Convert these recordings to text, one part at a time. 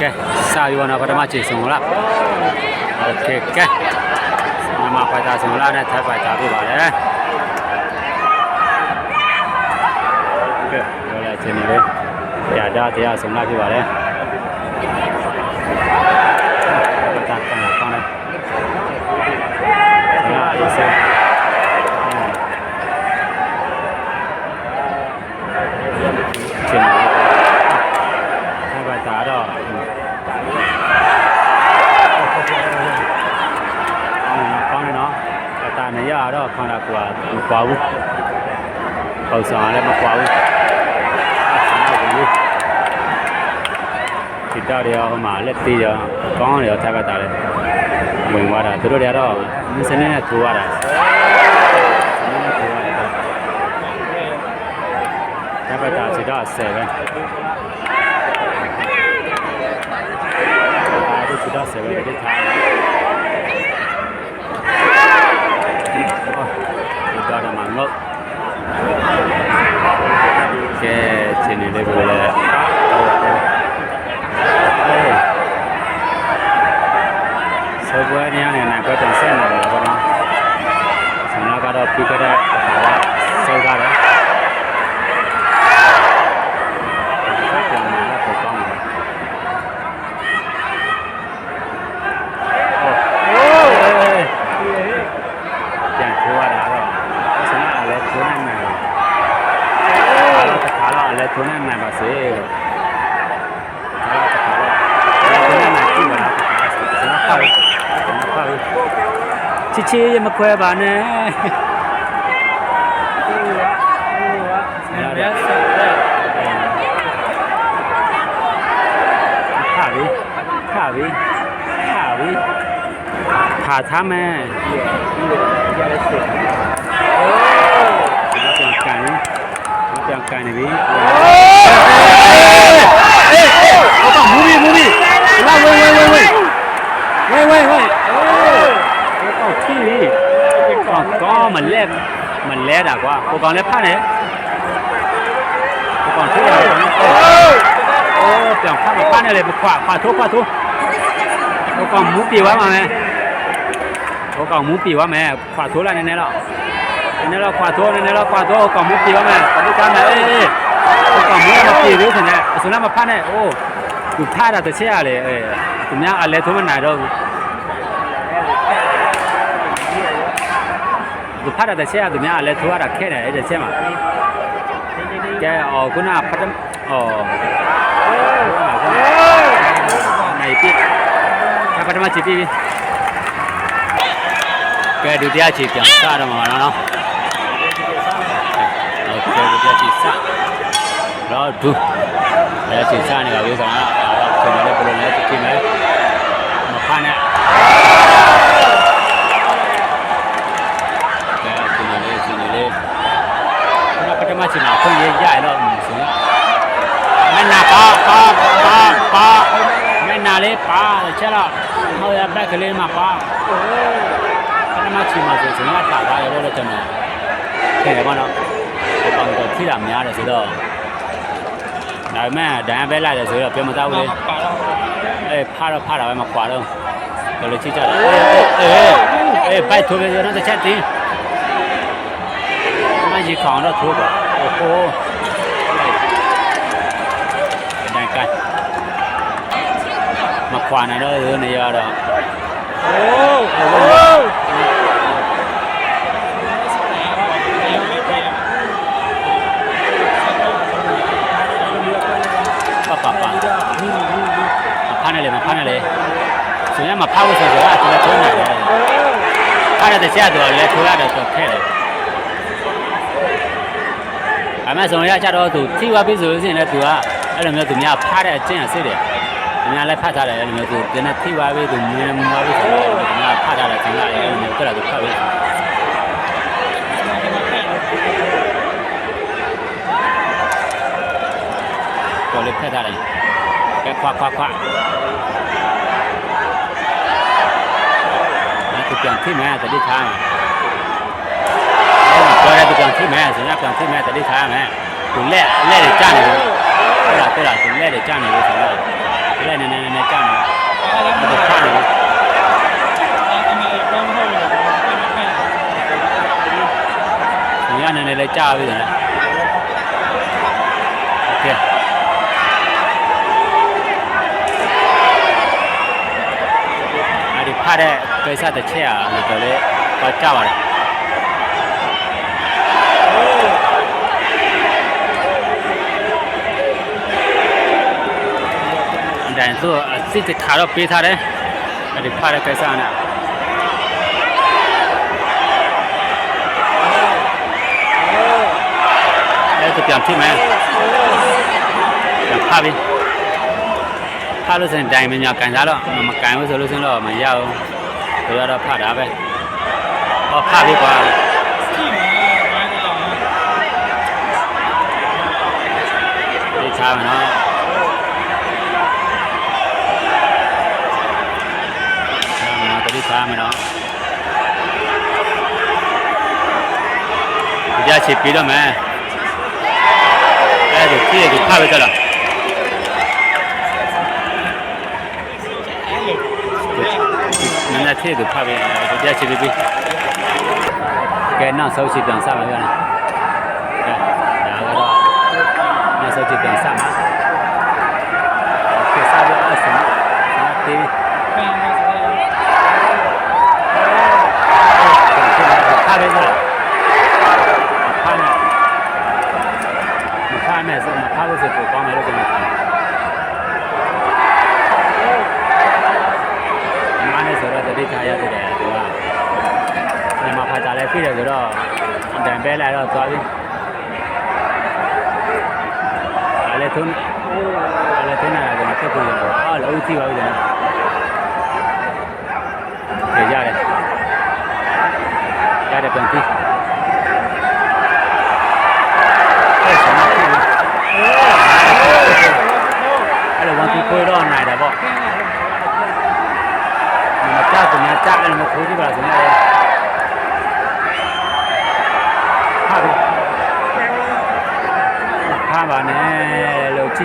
ကဲစာယူနာပထမချိန်ဆုံးလားโอเคကဲနမဖိုက်တာဆုံးလားနဲ့ထပ်ဖိုက်တာပြပါလေကဲရောလာချင်းလေးရာဒါတရားဆုံးလားပြပါလေ ပေါ့ဆောင်လည်းမကွာဘူးဆောင်တော့ဘူးဒီတော့ရဟိုမှာလက်သေးရကောင်းတယ်ထပ်ကတာလည်းဝင်သွားတာသူတို့တွေကတော့စနေနဲ့ထိုးရတာထပ်ကတာစီတော့ဆယ်ပဲအဲဒီစီတော့ဆယ်ပဲဒီထား ဒီတော့မှငုတ်ကဲခြေနေလေးကိုလည်း ဆိုပွဲများနဲ့နိုင်ပွဲပြန်ဆက်နေတယ်ပေါ့နော်ဆန္ဒကတော့ပြီးခဲ့တဲ့ဘာသာဆိုကြတယ်ထိုးနိုင်မှာပါစေလို့ ချစ်ချီမခွဲပါနဲ့ဆန္ဒရဆက်တဲ့ခါပြီခါပြီခါပြီခါထားမယ် nó toàn cài nó toàn cài này đi có còn mũ đi mũ đi la quay quay quay quay quay có mình lẹ mình lẹ đã quá có còn lẹ phát này có còn thuốc này ô chẳng phát mà phát này là một quả quả thuốc quả thuốc có còn mũ bì quá mà mẹ có còn mũ bì quá mẹ quả thuốc là này này đó နည်းတော့ခွာတော့နည်းတော့ခွာတော့ကောင်မပြေပါမယ်ဘာလို့ကမ်းလဲအေးအေးကောင်မမပြေဘူးခင်ဗျအစနာမဖတ်နဲ့အိုးသူထားတာတစ်ချက်ရလေအေးသူများအလဲထုံးမနိုင်တော့ဘူး သူဖတ်ရတဲ့ဆရာသူများကလည်းသူရတာခဲတယ်အဲ့ဒီဆဲမှာကဲအော်ခုနကပထမအော်နိုင်ပြီပထမချီပြီကဲဒုတိယချီပြန်စတော့မှာနော်ဟုတ်ကဲ့ဒုတိယချီစတော့ဒုတိယချီစနေပါပြီဆိုတော့ကျွန်တော်လည်းဘယ်လိုလဲချီ ချက်တော့ဟောရဘက်ကလေးမှာပါပထမချင်မှာဆိုကျွန်တော်ကတာပါရတော့ကျွန်တော်ထင်တယ်ပေါ့နော်အကောင်တော့ထိတာများတယ်ဆိုတော့ဒါပေမဲ့ဒဏ်ပဲလိုက်တယ်ဆိုတော့ပြောမသားဘူးလေအေးဖားတော့ဖားတာပဲမခွာတော့ဘယ်လိုချိကြလဲအေးအေးဘိုက်ထိုးပဲတော့တစ်ချက်တင်းမကြီးခေါင်းတော့ထိုးပါအိုးဟိုဒဏ်က မခွာနိုင်တော့နေရတော့โอ้ပါပါပါမဖားနဲ့လေမဖားနဲ့လေဆိုရင်မဖားဘူးဆိုတော့သူကထုံးနေတယ်ဖားတဲ့တရားတော့လေထိုးရတယ်ဆိုခဲတယ်အမေဆိုရင်ကြတော့သူထိသွားပြီဆိုလို့ရှိရင်လည်းသူကအဲ့လိုမျိုးသူများဖားတဲ့အကျင့်အစစ်တယ် သူများလည်းဖတ်ထားတယ်အဲ့လိုမျိုးသူဒီနေ့ထိသွားပြီသူမြင်မှမပါဘူးဆိုတော့သူများဖတ်ထားတဲ့ကျင့်ကအဲ့လိုမျိုးကြတော့သူဖတ်ပြီတော်လေးဖက်ထားတယ်ကဲခွာခွာခွာသူပြန်ထိမယ်တတိထားမယ်ပြောတယ်သူပြန်ထိမယ်ဆိုရင်ပြန်ထိမယ်တတိထားမယ်သူ လက်လက်တွေကျနေတယ်ဟုတ်လားဟုတ်လားသူလက်တွေကျနေလို့ဆိုတော့ လည်းနည်းနည်းနည်းနည်းကြာနေ အဲ့ဒါ တယ် မှ ဒါဖတ်နေတယ် အမေတော့မဟုတ်ဘူးအဲ့ဒါဖက် ဒီကနည်းနည်းလေးကြာပြီတယ်โอเคအဲ့ဒီဖတ်တဲ့ကိစ္စတစ်ချက်อ่ะတော်တော်လေးတော့ကြာပါတ တိုင်းဆိုအစစ်တခါတော့ပေးထားတယ်အဲ့ဒီဖားတဲ့ကိစ္စနဲ့အဲ့ဒါပြန်ဖြစ်မယ်ပြန်ဖားပြီဖားလို့ဆိုရင်တိုင်မညာကန်စားတော့မကန်ဘူးဆိုလို့ဆိုရင်တော့မရဘူးဆိုတော့ဖားတာပဲဟောဖားပြီကွာစကီမှာဘာလဲတော့ဒီချာမယ်နော်ချာမယ် နော်တတိချာမယ်နော်ကြချစ်ပြီးတော့မယ်အဲ့ဒါကြည့်ရဖားပဲကြလားနည်းနည်းထည့်သူဖတ်ပေးတယ်ကြချစ်ပြီးပြီကဲနောက်ဆုံးချစ်ပြန်စပါပြန်ကဲဒါကတော့နောက်ဆုံးချစ်ပြန်စမှာကဲစားရအောင်စမ်းတေး ဖန်နေဆိုတော့ ဖတ်ပေးကြလားဖတ်နေမဖတ် နဲ့ဆိုမဖတ်လို့ဆိုပိုကောင်းတယ်လို့ကျွန်တော်ထင်တယ်မားနေဆိုတော့တတိထားရတယ်သူကညမဖတ်ကြလဲပြည့်တယ်ဆိုတော့အတန်ပဲလိုက်တော့သွားပြီအဲ့လေထုံးအဲ့လေထုံးနေတာကမဖြစ်ဘူးလေအော်လုံးကြည့်ပါဦးတယ်ကြည့်ရတယ်ရတယ်ပြန်ကြည့်အဲ့ဆန္ဒကြည့်အဲ့လိုဝန်ကြည့်ခွေတော့နိုင်တယ်ပေါ့ မကြကများကြတယ်မခိုးကြည့်ပါဆိုနေတယ်ဟာပြီဟာပါ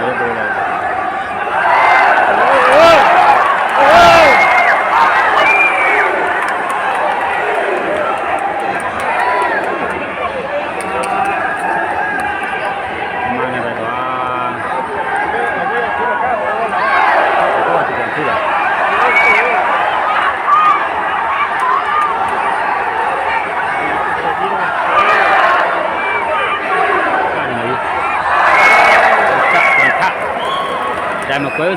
Liverpool này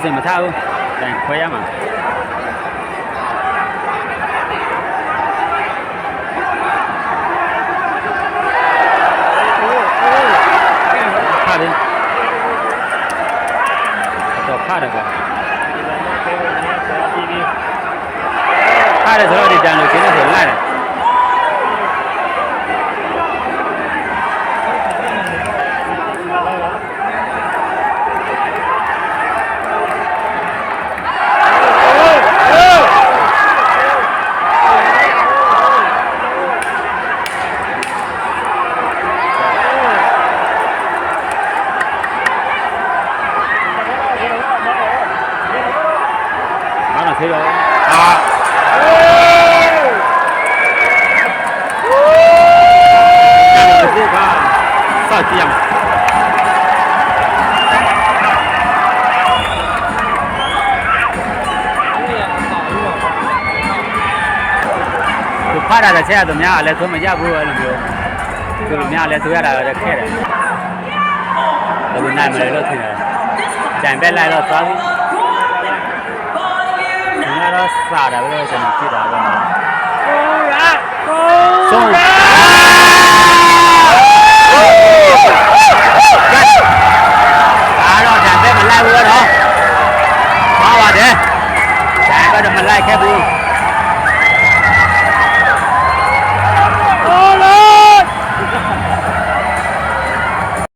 စဉ်မထားဘူး။အဲခွဲရမှာ။ ဆေးတော်အာဒီကစကြည့်ရမယ်ဖားတာလည်းဆက်ရသူများလည်းသုံးမရဘူးအဲ့လိုမျိုးသူတို့များလည်းသူရတာလည်းခက်တယ်ဘယ်လိုနိုင်မလဲလို့ထင်တယ်ကြံပက်လိုက်တော့သွားပြီ ก็สาดับเบิลชนะที่ดาวน์